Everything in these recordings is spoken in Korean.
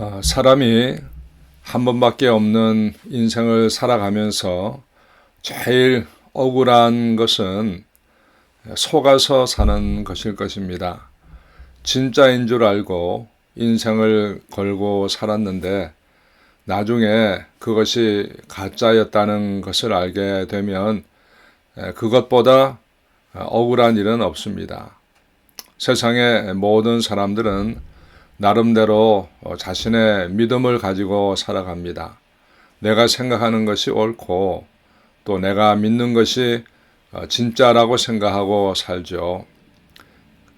어, 사람이 한 번밖에 없는 인생을 살아가면서 제일 억울한 것은 속아서 사는 것일 것입니다. 진짜인 줄 알고 인생을 걸고 살았는데 나중에 그것이 가짜였다는 것을 알게 되면 그것보다 억울한 일은 없습니다. 세상의 모든 사람들은 나름대로 자신의 믿음을 가지고 살아갑니다. 내가 생각하는 것이 옳고 또 내가 믿는 것이 진짜라고 생각하고 살죠.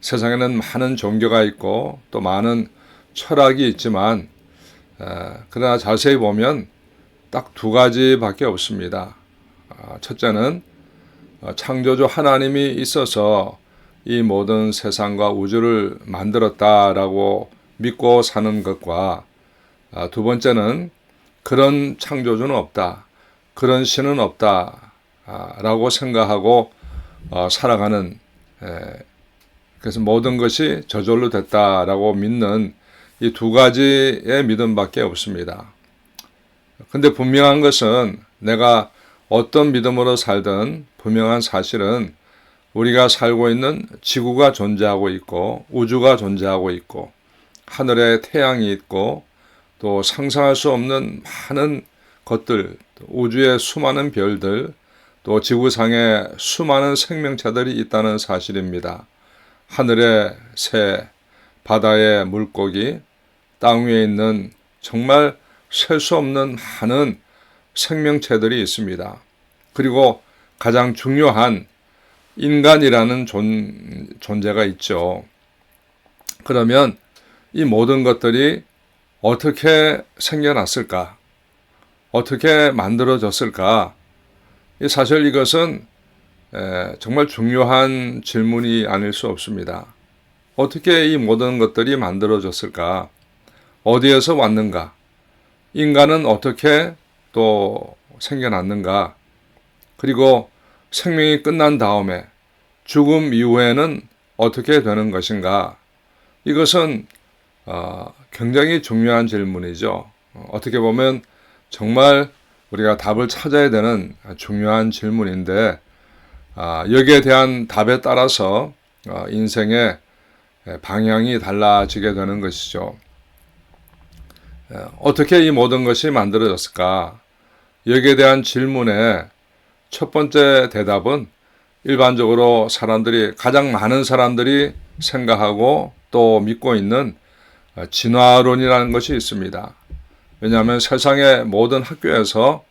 세상에는 많은 종교가 있고 또 많은 철학이 있지만 그러나 자세히 보면 딱 두 가지밖에 없습니다. 아, 첫째는 어, 창조주 하나님이 있어서 이 모든 세상과 우주를 만들었다라고 믿고 사는 것과 아, 두 번째는 그런 창조주는 없다. 그런 신은 없다 라고 생각하고 어, 살아가는 그래서 모든 것이 저절로 됐다라고 믿는 이 두 가지의 믿음밖에 없습니다. 근데 분명한 것은 내가 어떤 믿음으로 살든 분명한 사실은 우리가 살고 있는 지구가 존재하고 있고 우주가 존재하고 있고 하늘에 태양이 있고 또 상상할 수 없는 많은 것들, 우주의 수많은 별들, 또 지구상에 수많은 생명체들이 있다는 사실입니다. 하늘의 새, 바다의 물고기, 땅 위에 있는 정말 셀 수 없는 많은 생명체들이 있습니다. 그리고 가장 중요한 인간이라는 존, 존재가 있죠. 그러면 이 모든 것들이 어떻게 생겨났을까? 어떻게 만들어졌을까? 사실 이것은 정말 중요한 질문이 아닐 수 없습니다. 어떻게 이 모든 것들이 만들어졌을까? 어디에서 왔는가? 인간은 어떻게 또 생겨났는가? 그리고 생명이 끝난 다음에 죽음 이후에는 어떻게 되는 것인가? 이것은 어, 굉장히 중요한 질문이죠. 어, 어떻게 보면 정말 우리가 답을 찾아야 되는 중요한 질문인데 아, 여기에 대한 답에 따라서 어, 인생의 방향이 달라지게 되는 것이죠. 어떻게 이 모든 것이 만들어졌을까? 여기에 대한 질문에 첫 번째 대답은 일반적으로 사람들이 가장 많은 사람들이 생각하고 또 믿고 있는 진화론이라는 것이 있습니다. 왜냐하면 세상의 모든 학교에서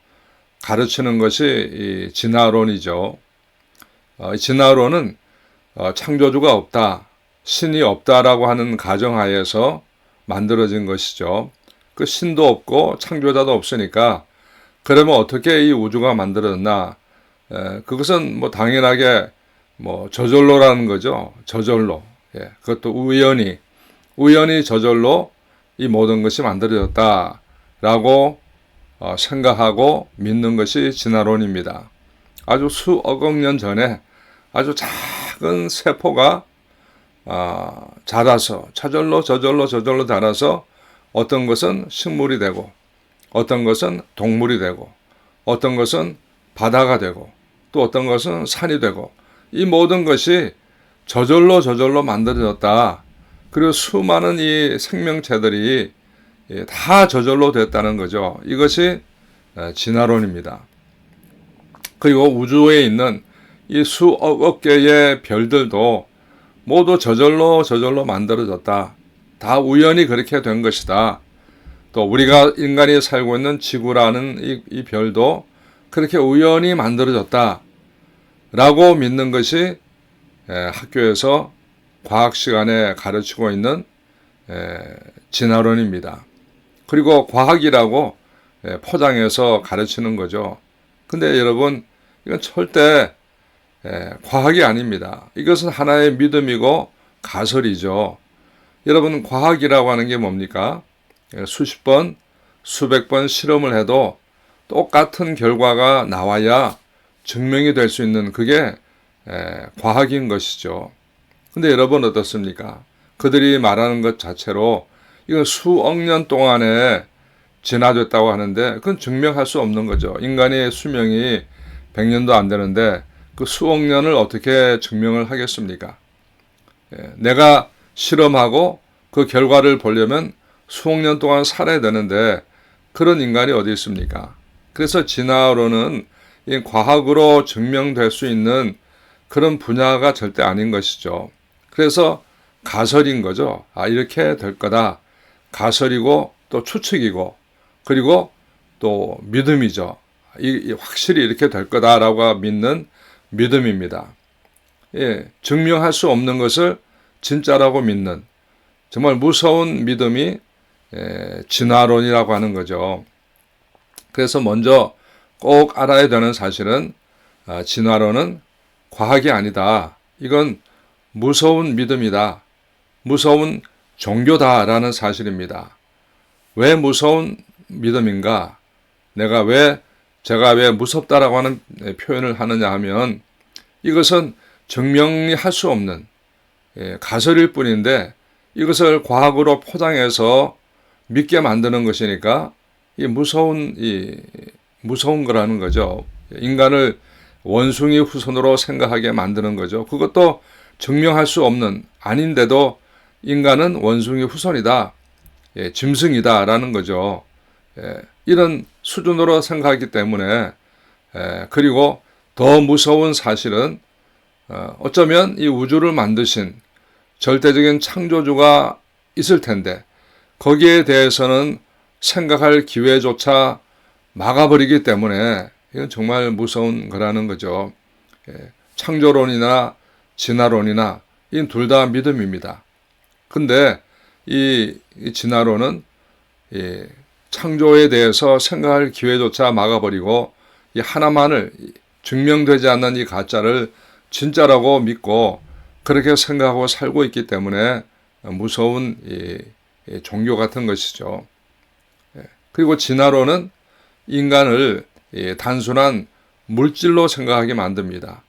가르치는 것이 진화론이죠. 어, 진화론은 어, 창조주가 없다, 신이 없다라고 하는 가정하에서 만들어진 것이죠. 그 신도 없고 창조자도 없으니까 그러면 어떻게 이 우주가 만들어졌나? 그것은 뭐 당연하게 뭐 저절로라는 거죠. 저절로. 예, 그것도 우연히 우연히 저절로 이 모든 것이 만들어졌다라고 어, 생각하고 믿는 것이 진화론입니다. 아주 수억억 년 전에 아주 작은 세포가 어, 자라서 저절로 저절로 저절로 자라서 어떤 것은 식물이 되고 어떤 것은 동물이 되고 어떤 것은 바다가 되고 또 어떤 것은 산이 되고 이 모든 것이 저절로 저절로 만들어졌다. 그리고 수많은 이 생명체들이 예, 다 저절로 됐다는 거죠. 이것이 진화론입니다. 그리고 우주에 있는 이 수억 개의 별들도 모두 저절로 저절로 만들어졌다. 다 우연히 그렇게 된 것이다. 또 우리가 인간이 살고 있는 지구라는 이, 이 별도 그렇게 우연히 만들어졌다. 라고 믿는 것이 학교에서 과학 시간에 가르치고 있는 진화론입니다. 그리고 과학이라고 포장해서 가르치는 거죠. 근데 여러분, 이건 절대 과학이 아닙니다. 이것은 하나의 믿음이고 가설이죠. 여러분, 과학이라고 하는 게 뭡니까? 수십 번, 수백 번 실험을 해도 똑같은 결과가 나와야 증명이 될 수 있는 그게 과학인 것이죠. 근데 여러분 어떻습니까? 그들이 말하는 것 자체로 이건 수억 년 동안에 진화됐다고 하는데 그건 증명할 수 없는 거죠. 인간의 수명이 100년도 안 되는데 그 수억 년을 어떻게 증명을 하겠습니까? 예, 내가 실험하고 그 결과를 보려면 수억 년 동안 살아야 되는데 그런 인간이 어디 있습니까? 그래서 이 과학으로 증명될 수 있는 그런 분야가 절대 아닌 것이죠. 그래서 가설인 거죠. 아, 이렇게 될 거다. 가설이고 또 추측이고 그리고 또 믿음이죠. 이, 이 확실히 이렇게 될 거다라고 믿는 믿음입니다. 예, 증명할 수 없는 것을 진짜라고 믿는 정말 무서운 믿음이 예, 진화론이라고 하는 거죠. 그래서 먼저 꼭 알아야 되는 사실은 아, 진화론은 과학이 아니다. 이건 무서운 믿음이다. 무서운 종교다라는 사실입니다. 왜 무서운 믿음인가? 내가 왜 제가 왜 무섭다라고 하는 표현을 하느냐 하면 이것은 증명할 수 없는 예, 가설일 뿐인데 이것을 과학으로 포장해서 믿게 만드는 것이니까 이 무서운 이 무서운 거라는 거죠. 인간을 원숭이 후손으로 생각하게 만드는 거죠. 그것도 증명할 수 없는 아닌데도 인간은 원숭이 후손이다. 예, 짐승이다라는 거죠. 예, 이런 수준으로 생각하기 때문에 예, 그리고 더 무서운 사실은 어, 어쩌면 이 우주를 만드신 절대적인 창조주가 있을 텐데 거기에 대해서는 생각할 기회조차 막아버리기 때문에 이건 정말 무서운 거라는 거죠. 예, 창조론이나 진화론이나 이 둘 다 믿음입니다. 근데 이, 이 진화론은 이 창조에 대해서 생각할 기회조차 막아버리고 이 하나만을 증명되지 않는 이 가짜를 진짜라고 믿고 그렇게 생각하고 살고 있기 때문에 무서운 이, 이 종교 같은 것이죠. 예, 그리고 진화론은 인간을 단순한 물질로 생각하게 만듭니다.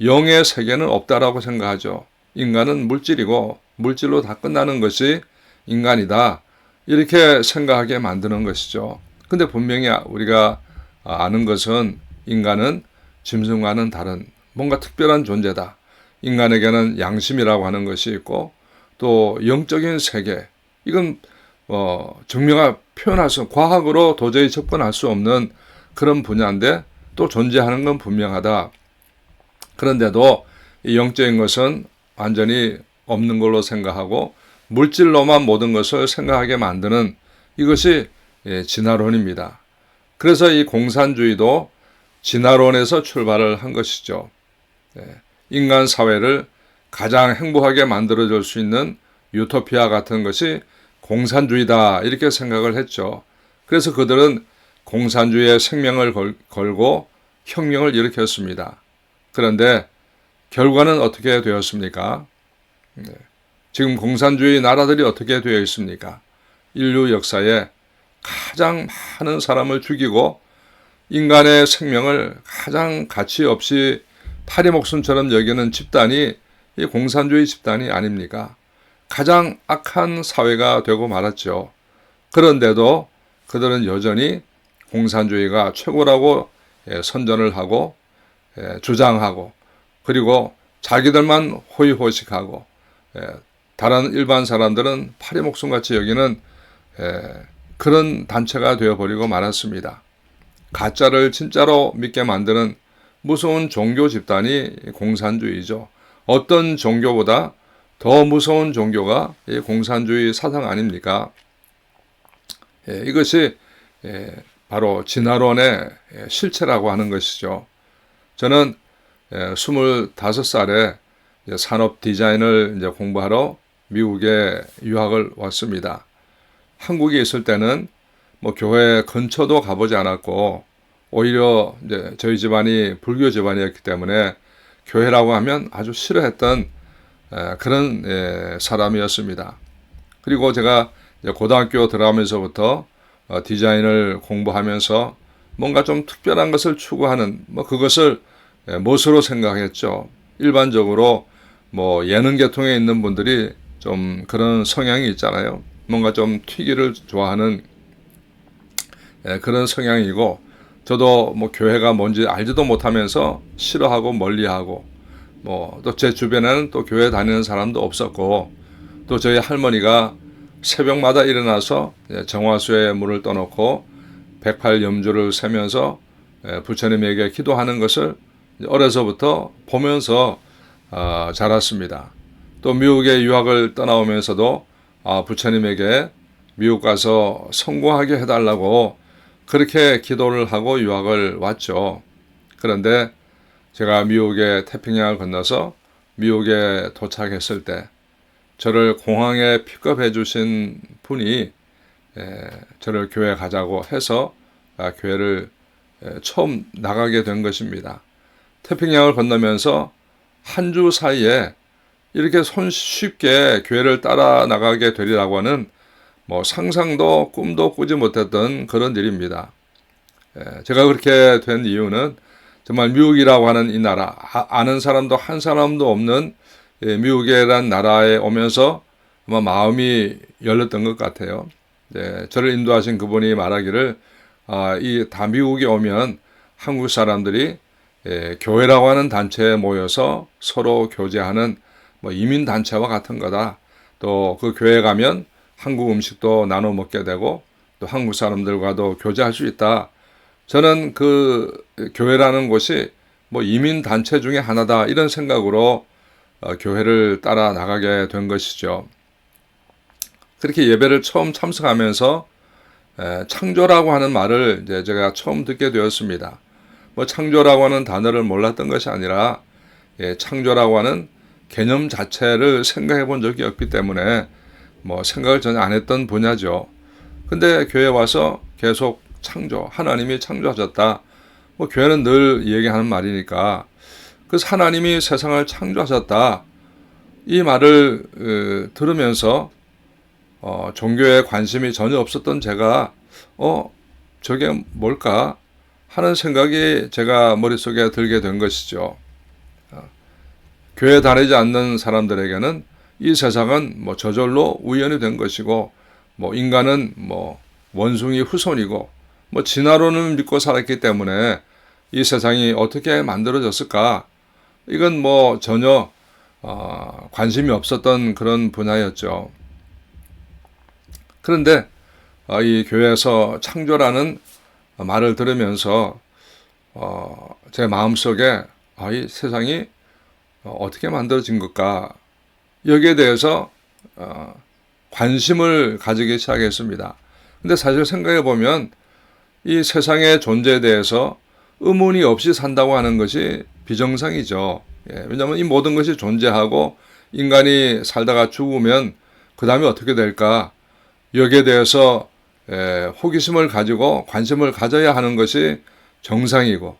영의 세계는 없다라고 생각하죠. 인간은 물질이고 물질로 다 끝나는 것이 인간이다. 이렇게 생각하게 만드는 것이죠. 근데 분명히 우리가 아는 것은 인간은 짐승과는 다른 뭔가 특별한 존재다. 인간에게는 양심이라고 하는 것이 있고 또 영적인 세계 이건 어, 증명할 표현할 수 과학으로 도저히 접근할 수 없는 그런 분야인데 또 존재하는 건 분명하다. 그런데도 이 영적인 것은 완전히 없는 걸로 생각하고 물질로만 모든 것을 생각하게 만드는 이것이 예, 진화론입니다. 그래서 이 공산주의도 진화론에서 출발을 한 것이죠. 예, 인간 사회를 가장 행복하게 만들어줄 수 있는 유토피아 같은 것이 공산주의다 이렇게 생각을 했죠. 그래서 그들은 공산주의의 생명을 걸, 걸고 혁명을 일으켰습니다. 그런데 결과는 어떻게 되었습니까? 네. 지금 공산주의 나라들이 어떻게 되어 있습니까? 인류 역사에 가장 많은 사람을 죽이고 인간의 생명을 가장 가치 없이 파리 목숨처럼 여기는 집단이 이 공산주의 집단이 아닙니까? 가장 악한 사회가 되고 말았죠. 그런데도 그들은 여전히 공산주의가 최고라고 예, 선전을 하고 예, 주장하고 그리고 자기들만 호의호식하고 예, 다른 일반 사람들은 파리 목숨같이 여기는 그런 단체가 되어버리고 말았습니다. 가짜를 진짜로 믿게 만드는 무서운 종교 집단이 공산주의죠. 어떤 종교보다 더 무서운 종교가 공산주의 사상 아닙니까? 예, 이것이 예, 바로 진화론의 실체라고 하는 것이죠. 저는 예, 25살에 산업 디자인을 이제 공부하러 미국에 유학을 왔습니다. 한국에 있을 때는 뭐 교회 근처도 가보지 않았고 오히려 이제 저희 집안이 불교 집안이었기 때문에 교회라고 하면 아주 싫어했던 그런 사람이었습니다. 그리고 제가 고등학교 들어가면서부터 어, 디자인을 공부하면서 뭔가 좀 특별한 것을 추구하는 뭐 그것을 못으로 생각했죠. 일반적으로 뭐 예능 계통에 있는 분들이 좀 그런 성향이 있잖아요. 뭔가 좀 튀기를 좋아하는 예, 그런 성향이고 저도 뭐 교회가 뭔지 알지도 못하면서 싫어하고 멀리하고 뭐 또 제 주변에는 또 교회 다니는 사람도 없었고 또 저희 할머니가 새벽마다 일어나서 예, 정화수에 물을 떠놓고 108염주를 세면서 예, 부처님에게 기도하는 것을 어려서부터 보면서 어, 자랐습니다. 또 미국에 유학을 떠나오면서도 아, 부처님에게 미국 가서 성공하게 해달라고 그렇게 기도를 하고 유학을 왔죠. 그런데 제가 미국에 태평양을 건너서 미국에 도착했을 때 저를 공항에 픽업해 주신 분이 에, 저를 교회 가자고 해서 아, 교회를 에, 처음 나가게 된 것입니다. 태평양을 건너면서 한 주 사이에 이렇게 손쉽게 교회를 따라 나가게 되리라고 하는 뭐 상상도 꿈도 꾸지 못했던 그런 일입니다. 에, 제가 그렇게 된 이유는 정말 미국이라고 하는 이 나라 아, 는 사람도 한 사람도 없는 예, 미국이라는 나라에 오면서 아마 마음이 열렸던 것 같아요. 네, 저를 인도하신 그분이 말하기를 아, 이다 미국에 오면 한국 사람들이 예, 교회라고 하는 단체에 모여서 서로 교제하는 뭐 이민 단체와 같은 거다. 또 그 교회 가면 한국 음식도 나눠 먹게 되고 또 한국 사람들과도 교제할 수 있다. 저는 그 교회라는 곳이 뭐 이민 단체 중에 하나다 이런 생각으로 어, 교회를 따라 나가게 된 것이죠. 그렇게 예배를 처음 참석하면서 에, 창조라고 하는 말을 이제 제가 처음 듣게 되었습니다. 뭐 창조라고 하는 단어를 몰랐던 것이 아니라 예, 창조라고 하는 개념 자체를 생각해 본 적이 없기 때문에 뭐 생각을 전혀 안 했던 분야죠. 근데 교회 와서 계속 창조, 하나님이 창조하셨다. 뭐 교회는 늘 얘기하는 말이니까 그 하나님이 세상을 창조하셨다. 이 말을 어, 들으면서 어, 종교에 관심이 전혀 없었던 제가 어 저게 뭘까 하는 생각이 제가 머릿속에 들게 된 것이죠. 어, 교회 다니지 않는 사람들에게는 이 세상은 뭐 저절로 우연이 된 것이고 뭐 인간은 뭐 원숭이 후손이고 뭐 진화론을 믿고 살았기 때문에 이 세상이 어떻게 만들어졌을까 이건 뭐 전혀 어, 관심이 없었던 그런 분야였죠. 그런데 어, 이 교회에서 창조라는 말을 들으면서 어, 제 마음속에 아, 이 세상이 어떻게 만들어진 것까 여기에 대해서 어, 관심을 가지기 시작했습니다. 근데 사실 생각해 보면 이 세상의 존재에 대해서 의문이 없이 산다고 하는 것이 비정상이죠. 예, 왜냐하면 이 모든 것이 존재하고 인간이 살다가 죽으면 그 다음에 어떻게 될까? 여기에 대해서 예, 호기심을 가지고 관심을 가져야 하는 것이 정상이고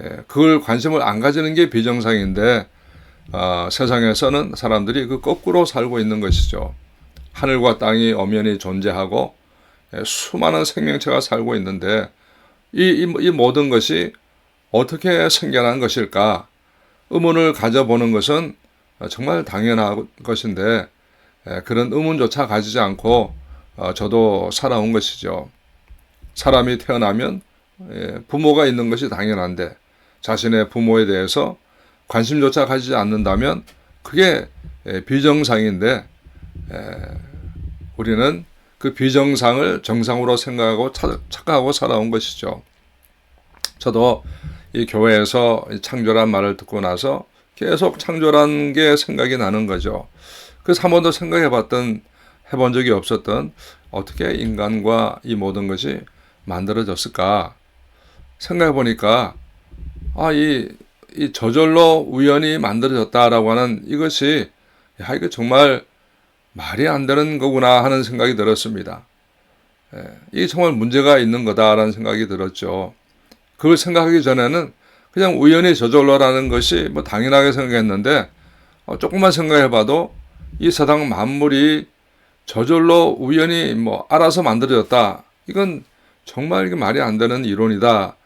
예, 그걸 관심을 안 가지는 게 비정상인데 어, 세상에서는 사람들이 그 거꾸로 살고 있는 것이죠. 하늘과 땅이 엄연히 존재하고 예, 수많은 생명체가 살고 있는데 이, 이, 이 모든 것이 어떻게 생겨난 것일까? 의문을 가져보는 것은 정말 당연한 것인데 그런 의문조차 가지지 않고 어, 저도 살아온 것이죠. 사람이 태어나면 부모가 있는 것이 당연한데 자신의 부모에 대해서 관심조차 가지지 않는다면 그게 비정상인데 우리는 그 비정상을 정상으로 생각하고 착각하고 살아온 것이죠. 저도 이 교회에서 창조란 말을 듣고 나서 계속 창조란 게 생각이 나는 거죠. 그래서 한 번도 생각해 봤던, 해본 적이 없었던 어떻게 인간과 이 모든 것이 만들어졌을까 생각해 보니까 아, 이, 이 저절로 우연히 만들어졌다라고 하는 이것이 야, 이거 정말 말이 안 되는 거구나 하는 생각이 들었습니다. 예, 이게 정말 문제가 있는 거다라는 생각이 들었죠. 그걸 생각하기 전에는 그냥 우연히 저절로라는 것이 뭐 당연하게 생각했는데 어, 조금만 생각해봐도 이 세상 만물이 저절로 우연히 뭐 알아서 만들어졌다. 이건 정말 이게 말이 안 되는 이론이다.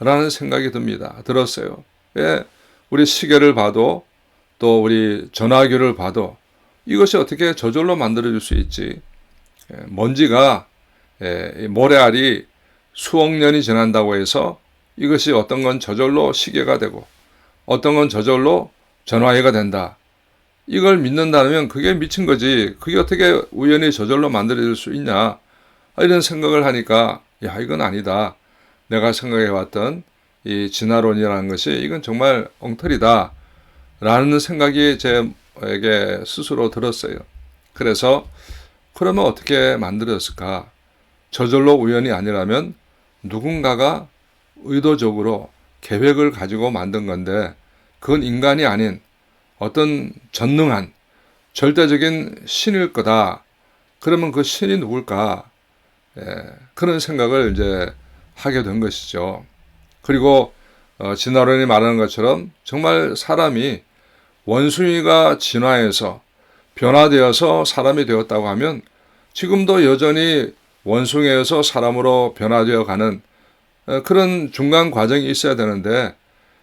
라는 생각이 듭니다. 들었어요. 왜 우리 시계를 봐도 또 우리 전화기를 봐도 이것이 어떻게 저절로 만들어질 수 있지? 예, 먼지가 예, 이 모래알이 수억 년이 지난다고 해서 이것이 어떤 건 저절로 시계가 되고 어떤 건 저절로 전화기가 된다. 이걸 믿는다면 그게 미친 거지. 그게 어떻게 우연히 저절로 만들어질 수 있냐. 이런 생각을 하니까 야 이건 아니다. 내가 생각해 왔던 이 진화론이라는 것이 이건 정말 엉터리다. 라는 생각이 제에게 스스로 들었어요. 그래서 그러면 어떻게 만들었을까? 저절로 우연이 아니라면 누군가가 의도적으로 계획을 가지고 만든 건데 그건 인간이 아닌 어떤 전능한 절대적인 신일 거다. 그러면 그 신이 누굴까? 예, 그런 생각을 이제 하게 된 것이죠. 그리고 어, 진화론이 말하는 것처럼 정말 사람이 원숭이가 진화해서 변화되어서 사람이 되었다고 하면 지금도 여전히 원숭이에서 사람으로 변화되어 가는 어, 그런 중간 과정이 있어야 되는데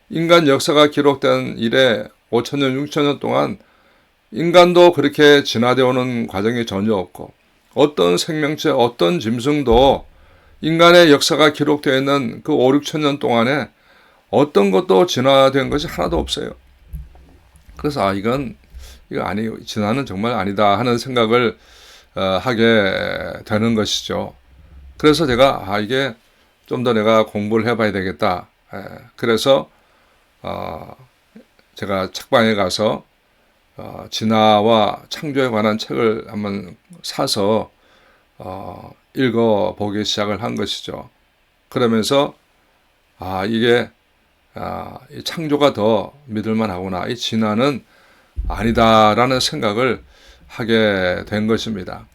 인간 역사가 기록된 이래 5천년, 6천년 동안 인간도 그렇게 진화되어 오는 과정이 전혀 없고 어떤 생명체, 어떤 짐승도 인간의 역사가 기록되어 있는 그 5, 6천 년 동안에 어떤 것도 진화된 것이 하나도 없어요. 그래서 아 이건 이거 아니 진화는 정말 아니다 하는 생각을 어, 하게 되는 것이죠. 그래서 제가 아 이게 좀 더 내가 공부를 해봐야 되겠다. 에, 그래서 어, 제가 책방에 가서 어, 진화와 창조에 관한 책을 한번 사서 어, 읽어 보기 시작을 한 것이죠. 그러면서 아 이게 아, 이 창조가 더 믿을만하구나. 이 진화는 아니다라는 생각을 하게 된 것입니다.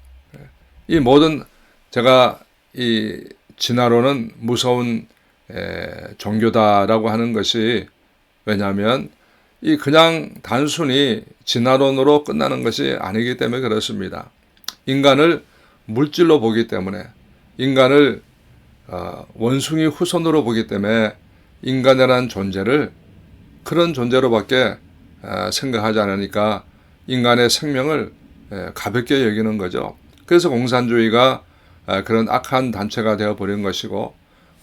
이 모든 제가 이 진화론은 무서운 에, 종교다라고 하는 것이 왜냐하면 이 그냥 단순히 진화론으로 끝나는 것이 아니기 때문에 그렇습니다. 인간을 물질로 보기 때문에 인간을 어, 원숭이 후손으로 보기 때문에 인간이라는 존재를 그런 존재로밖에 어, 생각하지 않으니까 인간의 생명을 가볍게 여기는 거죠. 그래서 공산주의가 어, 그런 악한 단체가 되어 버린 것이고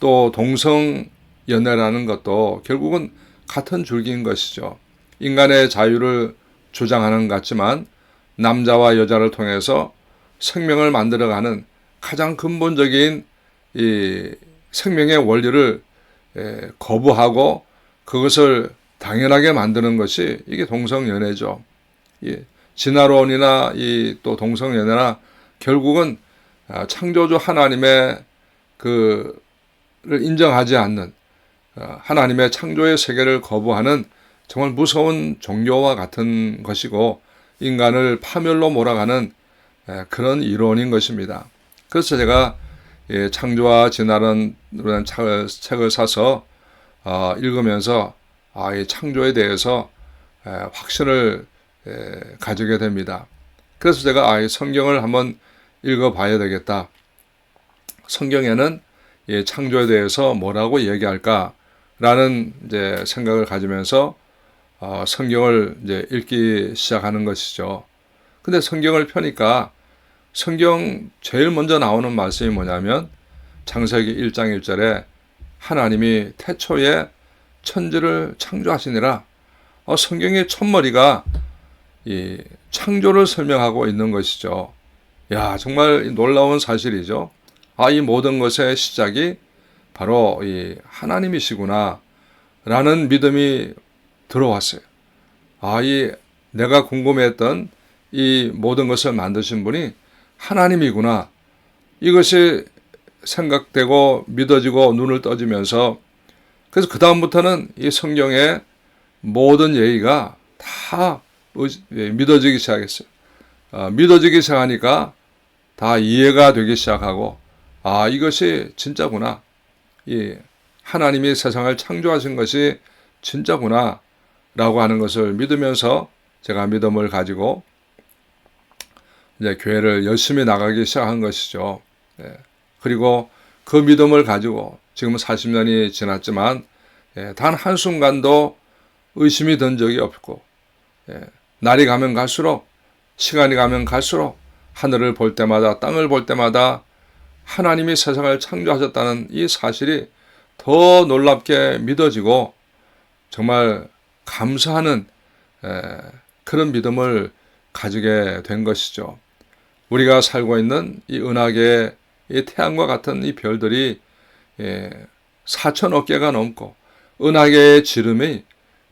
또 동성 연애라는 것도 결국은 같은 줄기인 것이죠. 인간의 자유를 주장하는 것 같지만 남자와 여자를 통해서 생명을 만들어가는 가장 근본적인 이 생명의 원리를 거부하고 그것을 당연하게 만드는 것이 이게 동성연애죠. 예, 진화론이나 이 또 동성연애나 결국은 아, 창조주 하나님의 그를 인정하지 않는 아, 하나님의 창조의 세계를 거부하는 정말 무서운 종교와 같은 것이고 인간을 파멸로 몰아가는 그런 이론인 것입니다. 그래서 제가 창조와 진화라는 책을 사서 어, 읽으면서 아, 이 창조에 대해서 확신을 가지게 됩니다. 그래서 제가 아, 성경을 한번 읽어봐야 되겠다. 성경에는 창조에 대해서 뭐라고 얘기할까라는 생각을 가지면서 어, 성경을 이제 읽기 시작하는 것이죠. 근데 성경을 펴니까 성경 제일 먼저 나오는 말씀이 뭐냐면 창세기 1장 1절에 하나님이 태초에 천지를 창조하시니라. 어, 성경의 첫머리가 이 창조를 설명하고 있는 것이죠. 야, 정말 놀라운 사실이죠. 아, 이 모든 것의 시작이 바로 이 하나님이시구나. 라는 믿음이 들어왔어요. 아, 이 내가 궁금했던 이 모든 것을 만드신 분이 하나님이구나. 이것이 생각되고 믿어지고 눈을 떠지면서 그래서 그다음부터는 이 성경의 모든 얘기가 다 예, 믿어지기 시작했어요. 아, 믿어지기 시작하니까 다 이해가 되기 시작하고 아 이것이 진짜구나. 이 하나님이 세상을 창조하신 것이 진짜구나. 라고 하는 것을 믿으면서 제가 믿음을 가지고 이제 교회를 열심히 나가기 시작한 것이죠. 예. 그리고 그 믿음을 가지고 지금 40년이 지났지만 예, 단 한순간도 의심이 든 적이 없고 예, 날이 가면 갈수록 시간이 가면 갈수록 하늘을 볼 때마다 땅을 볼 때마다 하나님이 세상을 창조하셨다는 이 사실이 더 놀랍게 믿어지고 정말 감사하는 에, 그런 믿음을 가지게 된 것이죠. 우리가 살고 있는 이 은하계의 이 태양과 같은 이 별들이 예, 4천억 개가 넘고 은하계의 지름이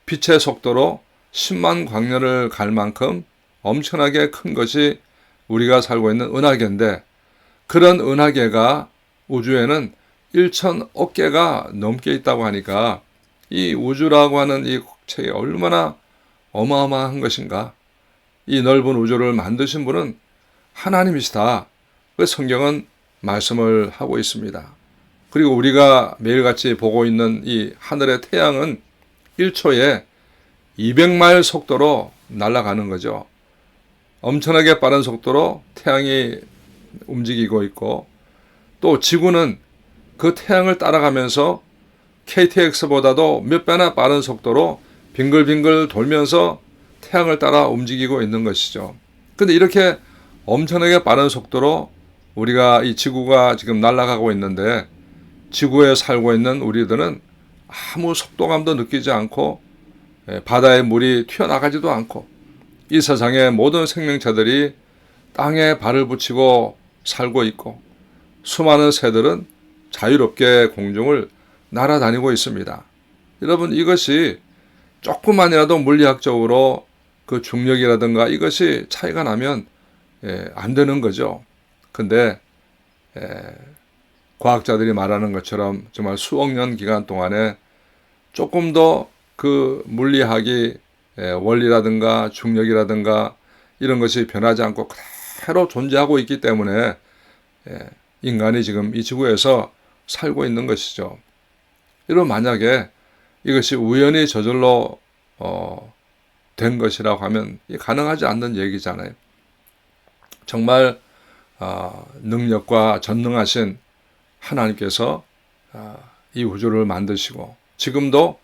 빛의 속도로 10만 광년을 갈 만큼 엄청나게 큰 것이 우리가 살고 있는 은하계인데 그런 은하계가 우주에는 1천억 개가 넘게 있다고 하니까 이 우주라고 하는 이 책이 얼마나 어마어마한 것인가. 이 넓은 우주를 만드신 분은 하나님이시다. 그 성경은 말씀을 하고 있습니다. 그리고 우리가 매일같이 보고 있는 이 하늘의 태양은 1초에 200마일 속도로 날아가는 거죠. 엄청나게 빠른 속도로 태양이 움직이고 있고 또 지구는 그 태양을 따라가면서 KTX보다도 몇 배나 빠른 속도로 빙글빙글 돌면서 태양을 따라 움직이고 있는 것이죠. 근데 이렇게 엄청나게 빠른 속도로 우리가 이 지구가 지금 날아가고 있는데 지구에 살고 있는 우리들은 아무 속도감도 느끼지 않고 예, 바다의 물이 튀어나가지도 않고 이 세상의 모든 생명체들이 땅에 발을 붙이고 살고 있고 수많은 새들은 자유롭게 공중을 날아다니고 있습니다. 여러분 이것이 조금만이라도 물리학적으로 그 중력이라든가 이것이 차이가 나면 예, 안 되는 거죠. 근데 예, 과학자들이 말하는 것처럼 정말 수억 년 기간 동안에 조금 더 그 물리학이 예, 원리라든가 중력이라든가 이런 것이 변하지 않고 그대로 존재하고 있기 때문에 예, 인간이 지금 이 지구에서 살고 있는 것이죠. 이런 만약에 이것이 우연히 저절로 어, 된 것이라고 하면 가능하지 않는 얘기잖아요. 정말 어, 능력과 전능하신 하나님께서 어, 이 우주를 만드시고 지금도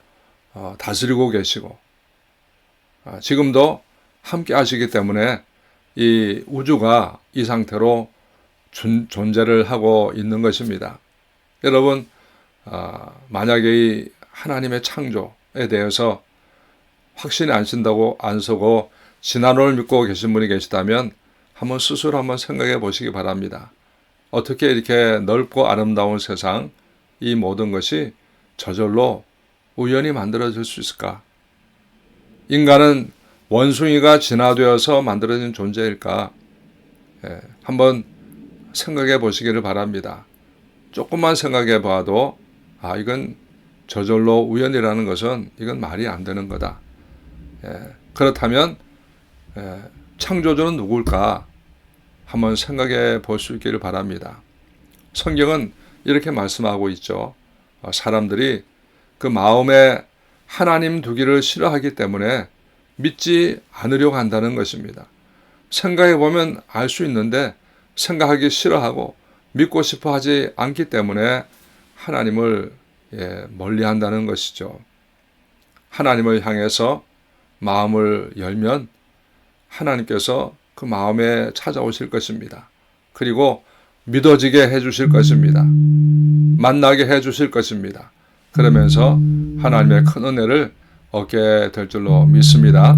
어, 다스리고 계시고 어, 지금도 함께 하시기 때문에 이 우주가 이 상태로 존, 존재를 하고 있는 것입니다. 여러분 어, 만약에 이 하나님의 창조에 대해서 확신이 안 신다고 안 서고 진화론을 믿고 계신 분이 계시다면 한번 스스로 한번 생각해 보시기 바랍니다. 어떻게 이렇게 넓고 아름다운 세상 이 모든 것이 저절로 우연히 만들어질 수 있을까? 인간은 원숭이가 진화되어서 만들어진 존재일까? 예, 한번 생각해 보시기를 바랍니다. 조금만 생각해 봐도 아 이건 저절로 우연이라는 것은 이건 말이 안 되는 거다. 예, 그렇다면 예, 창조주는 누굴까? 한번 생각해 볼 수 있기를 바랍니다. 성경은 이렇게 말씀하고 있죠. 어, 사람들이 그 마음에 하나님 두기를 싫어하기 때문에 믿지 않으려고 한다는 것입니다. 생각해 보면 알 수 있는데 생각하기 싫어하고 믿고 싶어 하지 않기 때문에 하나님을 예, 멀리 한다는 것이죠. 하나님을 향해서 마음을 열면 하나님께서 그 마음에 찾아오실 것입니다. 그리고 믿어지게 해 주실 것입니다. 만나게 해 주실 것입니다. 그러면서 하나님의 큰 은혜를 얻게 될 줄로 믿습니다.